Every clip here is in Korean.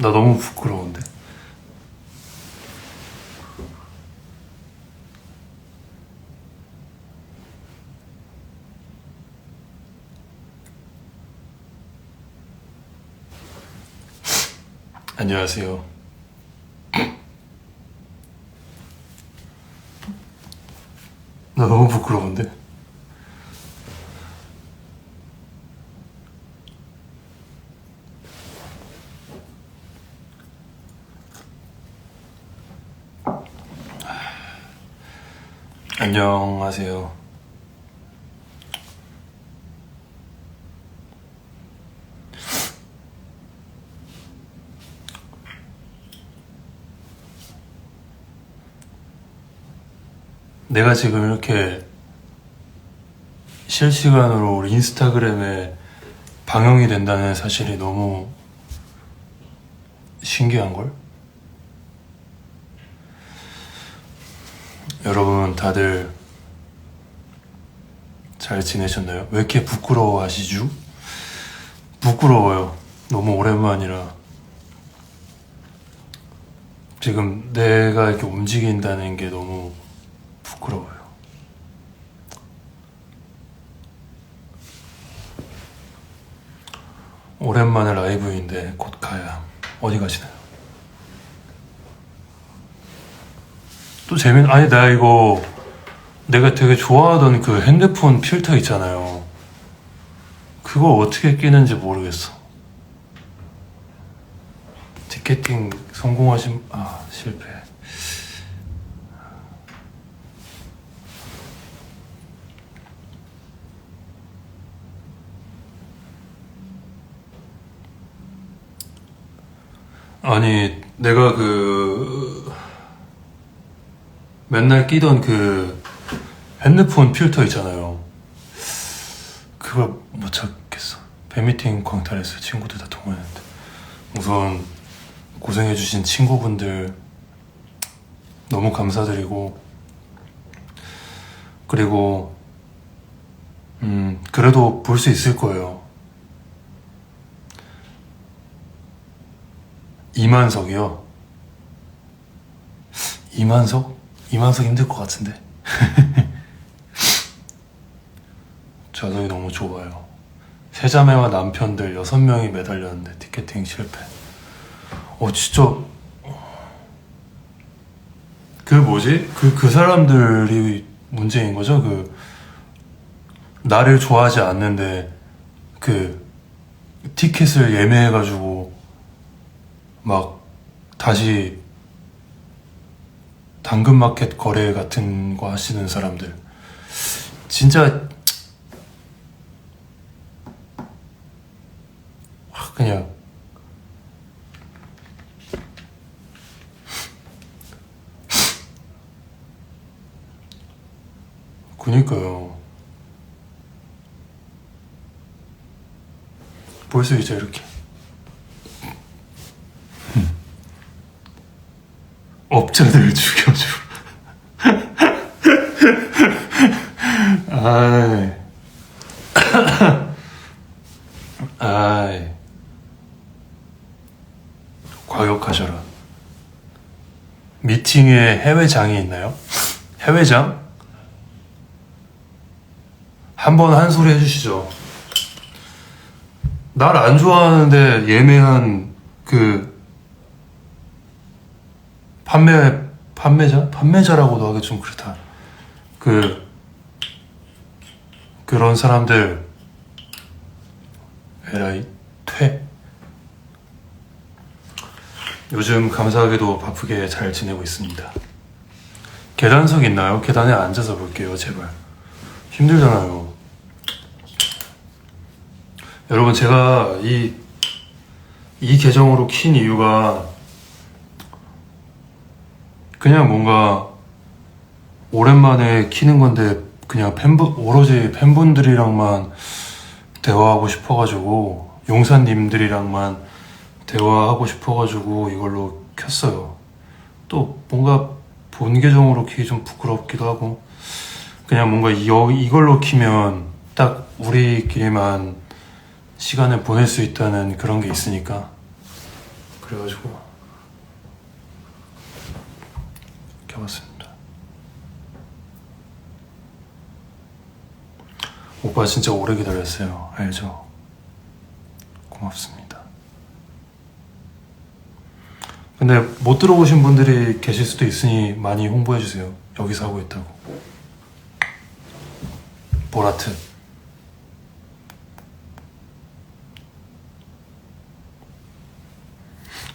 나 너무 부끄러운데. 안녕하세요. 나 너무 부끄러운데. 안녕하세요. 내가 지금 이렇게 실시간으로 우리 인스타그램에 방영이 된다는 사실이 너무 신기한걸? 여러분 다들 잘 지내셨나요? 왜 이렇게 부끄러워하시죠? 부끄러워요. 너무 오랜만이라. 지금 내가 이렇게 움직인다는 게 너무 부끄러워요. 오랜만에 라이브인데 곧 가야 어디 가시나요? 또 재밌는 아니 나 이거 내가 되게 좋아하던 그 핸드폰 필터 있잖아요. 그거 어떻게 끼는지 모르겠어. 티켓팅 성공하신 아 실패. 아니 내가 그 맨날 끼던 그 핸드폰 필터 있잖아요. 그걸 못 찾겠어. 팬미팅 광탈했어요. 친구들 다 통화했는데. 우선 고생해주신 친구분들 너무 감사드리고 그리고 음 그래도 볼 수 있을 거예요. 이만석이요. 이만석? 이만석 힘들 것 같은데. 좌석이 너무 좁아요. 세 자매와 남편들 여섯 명이 매달렸는데 티켓팅 실패. 어 진짜 그 뭐지? 그 그 사람들이 문제인 거죠? 그 나를 좋아하지 않는데 그 티켓을 예매해가지고 막 다시 당근마켓 거래 같은 거 하시는 사람들. 진짜 확 그냥 그니까요. 벌써 이제 이렇게 업자들 죽여줘. 아이. 아이. 과격하셔라. 미팅에 해외장이 있나요? 해외장? 한번 한 소리 해주시죠. 날 안 좋아하는데 예매한 그 판매 판매자 판매자라고도 하기 좀 그렇다. 그 그런 사람들 에라이 퇴. 요즘 감사하게도 바쁘게 잘 지내고 있습니다. 계단석 있나요? 계단에 앉아서 볼게요, 제발. 힘들잖아요. 여러분, 제가 이, 이 계정으로 킨 이유가 그냥 뭔가 오랜만에 키는 건데 그냥 팬분 오로지 팬분들이랑만 대화하고 싶어가지고 용사님들이랑만 대화하고 싶어가지고 이걸로 켰어요. 또 뭔가 본 계정으로 키기 좀 부끄럽기도 하고 그냥 뭔가 이, 이걸로 키면 딱 우리끼리만 시간을 보낼 수 있다는 그런 게 있으니까 그래가지고 켜봤습니다. 오빠 진짜 오래 기다렸어요. 알죠? 고맙습니다. 근데 못 들어보신 분들이 계실 수도 있으니 많이 홍보해 주세요. 여기서 하고 있다고. 보라트.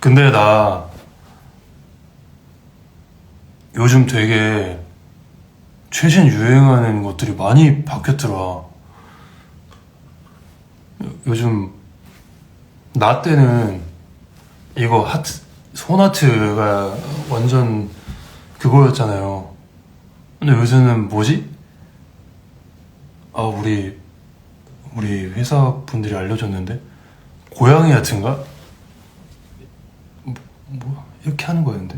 근데 나 요즘 되게 최신 유행하는 것들이 많이 바뀌었더라. 요- 요즘 나 때는 이거 하트 손아트가 완전 그거였잖아요. 근데 요새는 뭐지? 아 우리 우리 회사 분들이 알려줬는데 고양이 하트인가? 뭐, 뭐 이렇게 하는 거였는데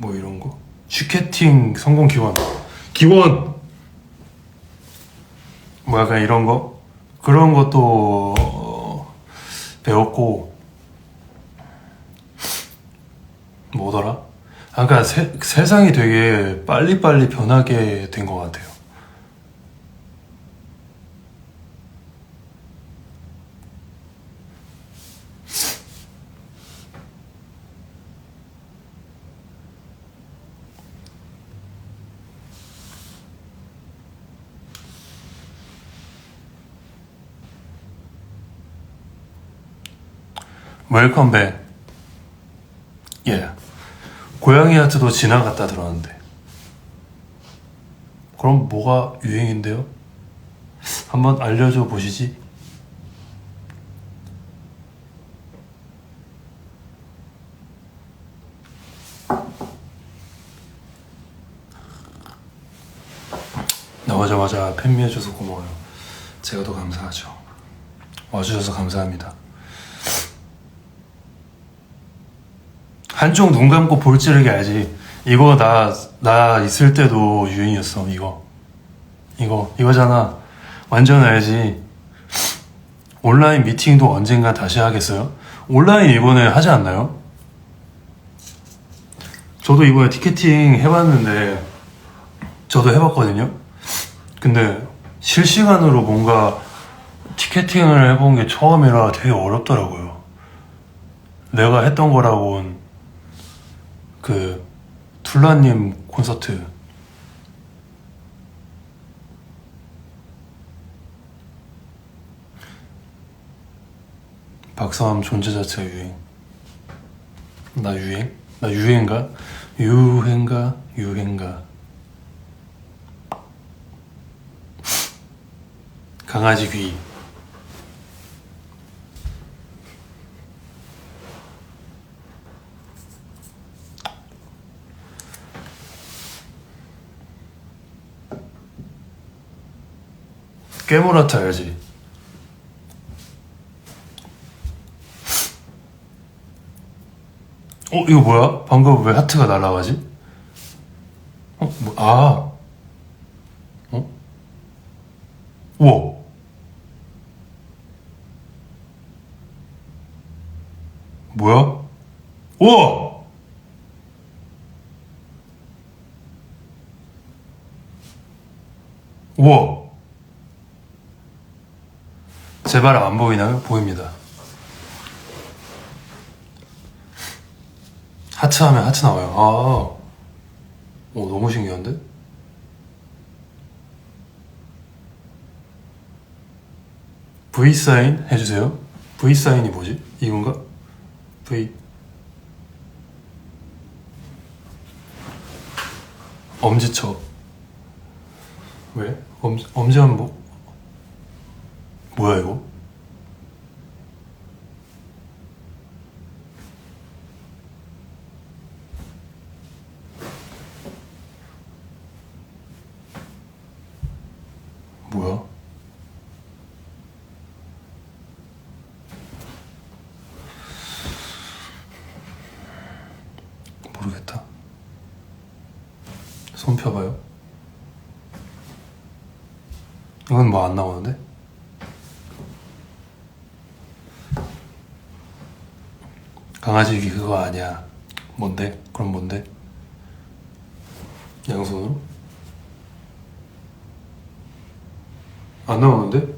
뭐 이런 거? 슈케팅 성공 기원. 기원. 뭐 약간 이런 거? 그런 것도 어, 배웠고. 뭐더라? 아, 그러니까 세, 세상이 되게 빨리빨리 변하게 된 것 같아요. 웰컴 백. 예. 고양이 하트도 지나갔다 들었는데. 그럼 뭐가 유행인데요? 한번 알려줘 보시지. 나오자마자 팬미해줘서 고마워요. 제가 더 감사하죠. 와주셔서 감사합니다. 한쪽 눈 감고 볼 찌르기 알지? 이거 나, 나 있을 때도 유행이었어, 이거. 이거, 이거잖아. 완전 알지? 온라인 미팅도 언젠가 다시 하겠어요? 온라인 이번에 하지 않나요? 저도 이번에 티켓팅 해봤는데, 저도 해봤거든요? 근데 실시간으로 뭔가 티켓팅을 해본 게 처음이라 되게 어렵더라고요. 내가 했던 거라고는 그 툴라님 콘서트 박사함 존재 자체가 유행 나 유행? 나 유행가? 유행가? 유행가 강아지 귀 깨물어트 알지? 어 이거 뭐야? 방금 왜 하트가 날아가지? 어? 뭐, 아 어? 우와 뭐야? 우와 우와 제 바람 안 보이나요? 보입니다. 하트 하면 하트 나와요. 아, 오, 너무 신기한데? V 사인 해주세요. V 사인이 뭐지? 이건가? V 엄지척 왜? 엄 엄지 한복 뭐야 이거? 뭐야? 모르겠다. 손 펴봐요. 이건 뭐 안 나오는데? 강아지 귀 그거 아니야. 뭔데? 그럼 뭔데? 양손으로? 안 나오는데?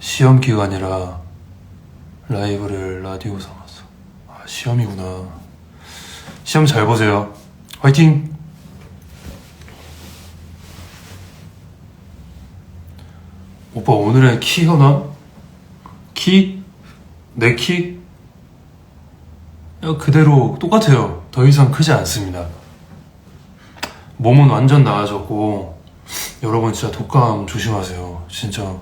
시험 기간이라 라이브를 라디오 삼았어. 아, 시험이구나. 시험 잘 보세요. 화이팅! 오빠 오늘의 키 현황? 키? 내 키? 야, 그대로 똑같아요. 더 이상 크지 않습니다. 몸은 완전 나아졌고 여러분 진짜 독감 조심하세요. 진짜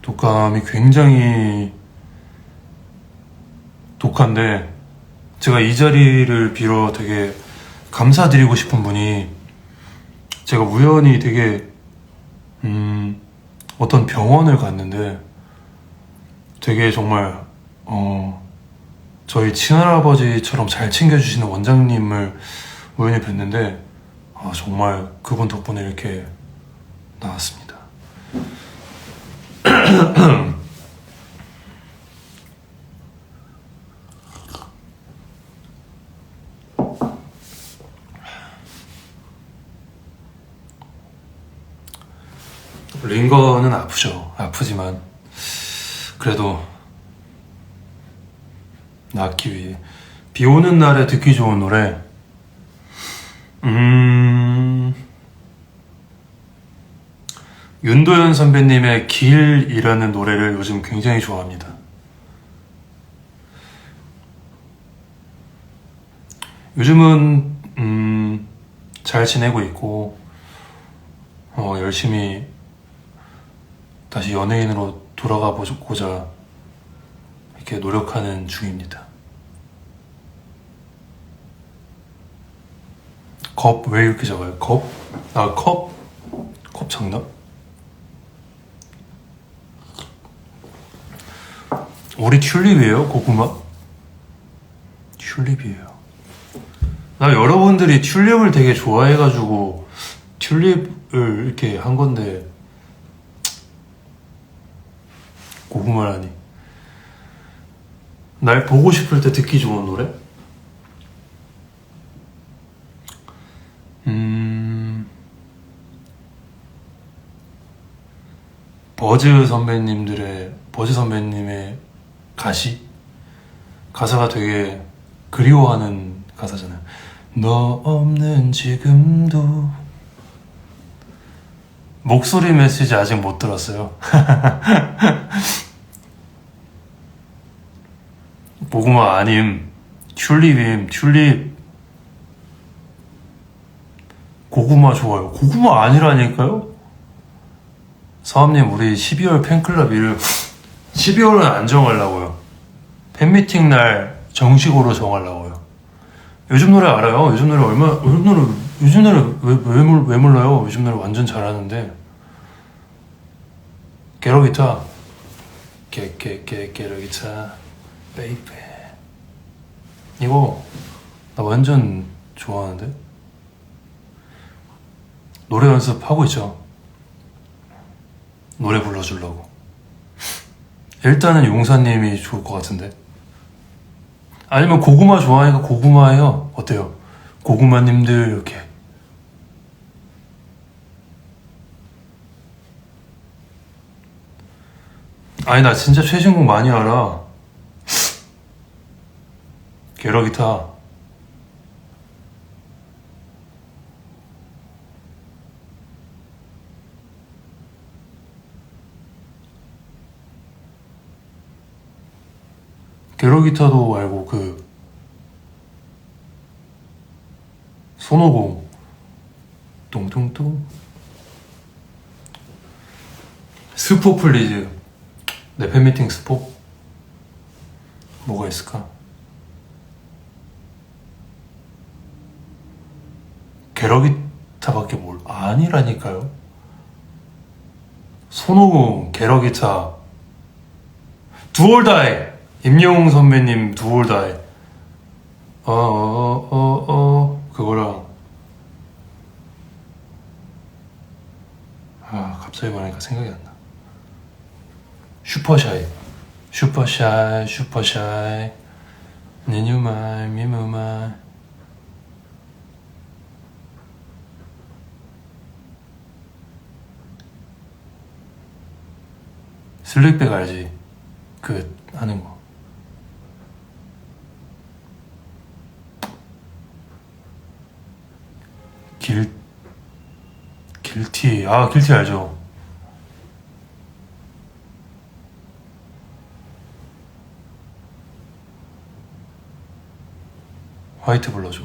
독감이 굉장히 독한데 제가 이 자리를 빌어 되게 감사드리고 싶은 분이 제가 우연히 되게 음, 어떤 병원을 갔는데 되게 정말 어, 저희 친할아버지처럼 잘 챙겨주시는 원장님을 우연히 뵀는데 아, 정말 그분 덕분에 이렇게 나왔습니다. 링거는 아프지만 그래도 낫기 위해 비 오는 날에 듣기 좋은 노래 음 윤도현 선배님의 길이라는 노래를 요즘 굉장히 좋아합니다. 요즘은 음, 잘 지내고 있고 어, 열심히 다시 연예인으로 돌아가 보고자 이렇게 노력하는 중입니다. 겁 왜 이렇게 작아요? 겁? 아 컵? 컵 작나? 우리 튤립이에요? 고구마? 튤립이에요. 나 여러분들이 튤립을 되게 좋아해가지고 튤립을 이렇게 한 건데 고구마라니. 날 보고 싶을 때 듣기 좋은 노래? 음. 버즈 선배님들의, 버즈 선배님의 가시? 가사가 되게 그리워하는 가사잖아요. 너 없는 지금도. 목소리 메시지 아직 못 들었어요. 고구마 아님, 튤립임, 튤립. 고구마 좋아요. 고구마 아니라니까요? 사업님, 우리 12월 팬클럽 일 12월은 안 정하려고요. 팬미팅 날 정식으로 정하려고요. 요즘 노래 알아요? 요즘 노래 얼마, 요즘 노래, 요즘 노래 왜, 왜, 몰- 왜 몰라요? 요즘 노래 완전 잘하는데. 게러기타. 게, 게, 게, 게러기타. 베이베. 이거, 나 완전 좋아하는데? 노래 연습하고 있죠. 노래 불러주려고. 일단은 용사님이 좋을 것 같은데. 아니면 고구마 좋아하니까 고구마예요. 어때요? 고구마님들 이렇게. 아니 나 진짜 최신곡 많이 알아. 게러기타. 게러기타도 알고 그 손오공 뚱뚱뚱 스포 플리즈 내 팬미팅 스포 뭐가 있을까? 게러기타밖에 뭘 아니라니까요. 손오공 게러기타 두올다이 임영웅 선배님 두올다이 어 어 어 어 그거랑. 아 갑자기 말하니까 생각이 안 나. 슈퍼샤이. 슈퍼샤이 슈퍼샤이. 니뉴말 미무말 슬릭백 알지? 그 하는 거 길 길티 아 길티 알죠? 화이트 불러줘.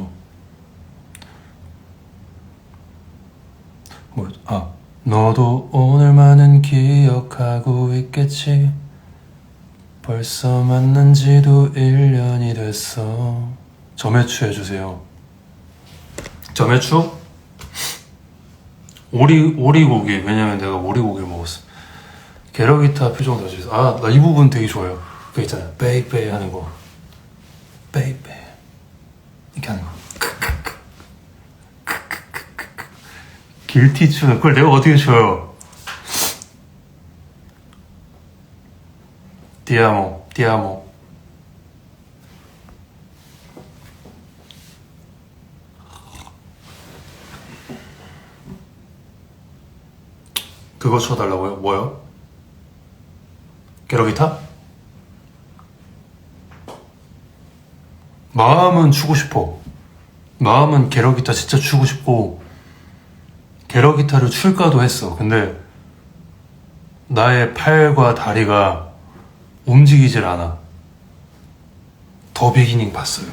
뭐, 아, 너도 오늘만은 기억하고 있겠지. 벌써 만난 지도 1년이 됐어. 점액추 해주세요. 점액추? 오리, 오리고기. 왜냐면 내가 오리고기를 먹었어. 게러기타 표정 다시 아, 나 이 부분 되게 좋아요. 그 있잖아. 베이베이 하는 거. 베이베이. 이렇게 하는 거. 길티 추는 그걸 내가 어떻게 쳐요? 디아모, 디아모. 그거 쳐달라고요? 뭐요? 게러기타? 마음은 추고 싶어. 마음은 게러기타 진짜 추고 싶고 게러 기타를 출까도 했어. 근데 나의 팔과 다리가 움직이질 않아. 더 비기닝 봤어요.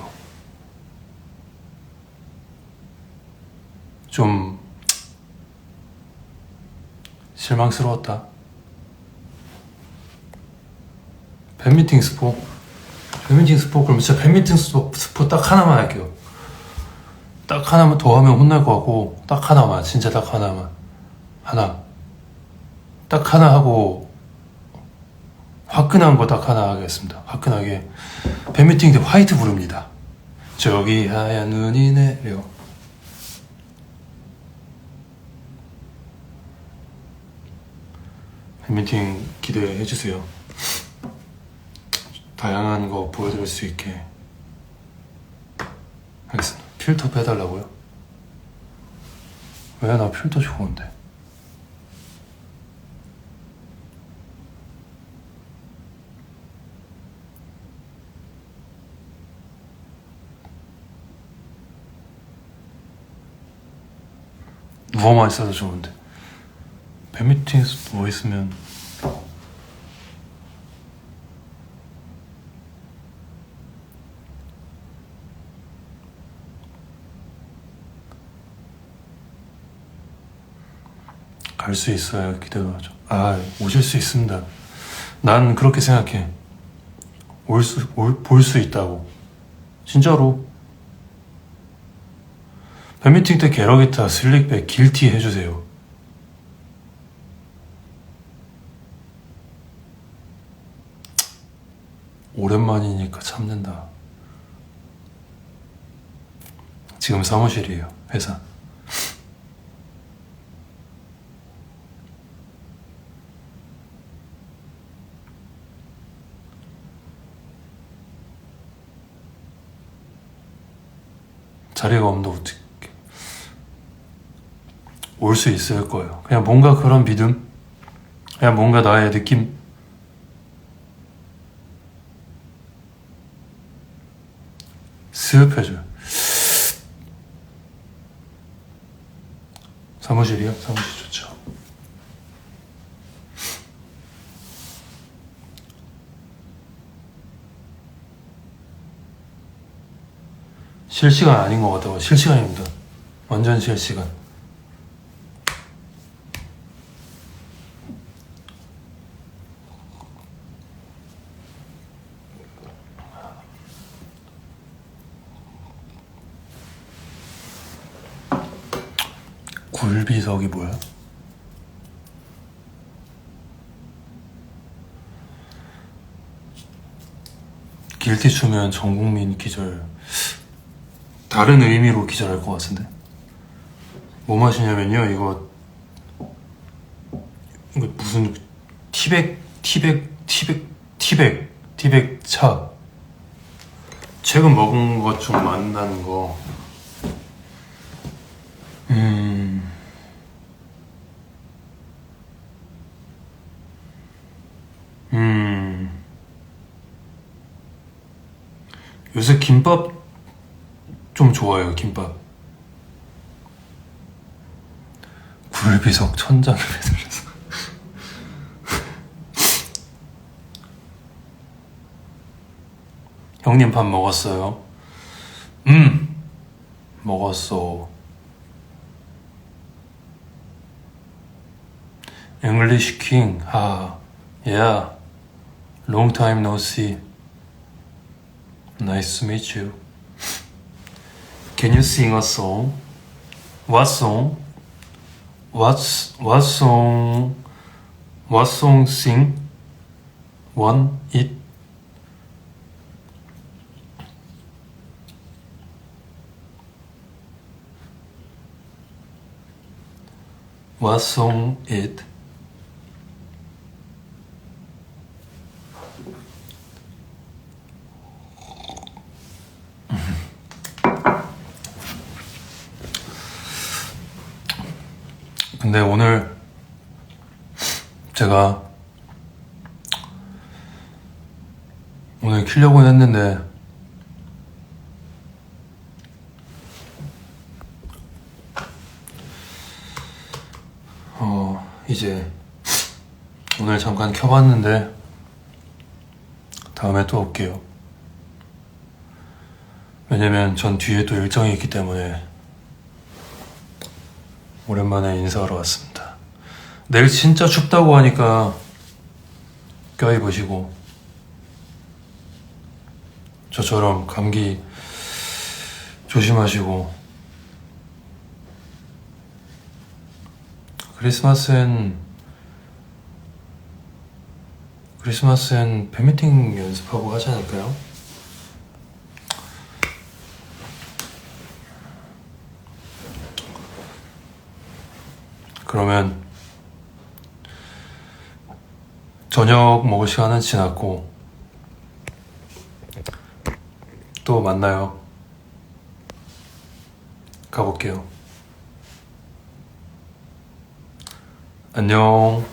좀 실망스러웠다. 팬미팅 스포? 팬미팅 스포? 그럼 진짜 팬미팅 스포, 스포 딱 하나만 할게요. 딱 하나만 더 하면 혼날 것 같고, 딱 하나만, 진짜 딱 하나만. 하나. 딱 하나 하고, 화끈한 거 딱 하나 하겠습니다. 화끈하게. 팬미팅 때 화이트 부릅니다. 저기 하얀 눈이 내려. 팬미팅 기대해 주세요. 다양한 거 보여드릴 수 있게 알겠습니다. 필터 빼달라고요? 왜 나 필터 좋은데? 누워만 있어도 좋은데 팬미팅에서 누워 있으면 갈수 있어요. 기대하죠. 아, 오실 수 있습니다. 난 그렇게 생각해. 올 수, 올, 볼 수 있다고. 진짜로. 팬미팅 때 게러기타, 슬릭백, 길티 해주세요. 오랜만이니까 참는다. 지금 사무실이에요, 회사. 자리가 없는데 어떻게 올 수 있을 거예요. 그냥 뭔가 그런 믿음, 그냥 뭔가 나의 느낌. 습 해줘요. 사무실이요? 사무실 좋죠. 실시간 아닌 것 같다고 실시간입니다. 완전 실시간. 굴비석이 뭐야? 길티 추면 전 국민 기절. 다른 의미로 기절할 것 같은데. 뭐 마시냐면요, 이거, 이거 무슨 티백, 티백, 티백 티백 티백 차 최근 먹은 것중 맛난 거 음. 음. 요새 김밥 좀 좋아해요, 김밥. 굴비석 천장에 매달려서. 형님 밥 먹었어요? 음, 먹었어. English King, 하, yeah. Long time no see. Nice to meet you. Can you sing a song? What song? What what song? What song sing? One it. What song it? 근데 오늘 제가 오늘 키려고 했는데 어 이제 오늘 잠깐 켜봤는데 다음에 또 올게요. 왜냐면 전 뒤에 또 일정이 있기 때문에 오랜만에 인사하러 왔습니다. 내일 진짜 춥다고 하니까 껴입으시고 저처럼 감기 조심하시고 크리스마스엔 크리스마스엔 팬미팅 연습하고 하지 않을까요? 그러면 저녁 먹을 시간은 지났고 또 만나요. 가볼게요. 안녕.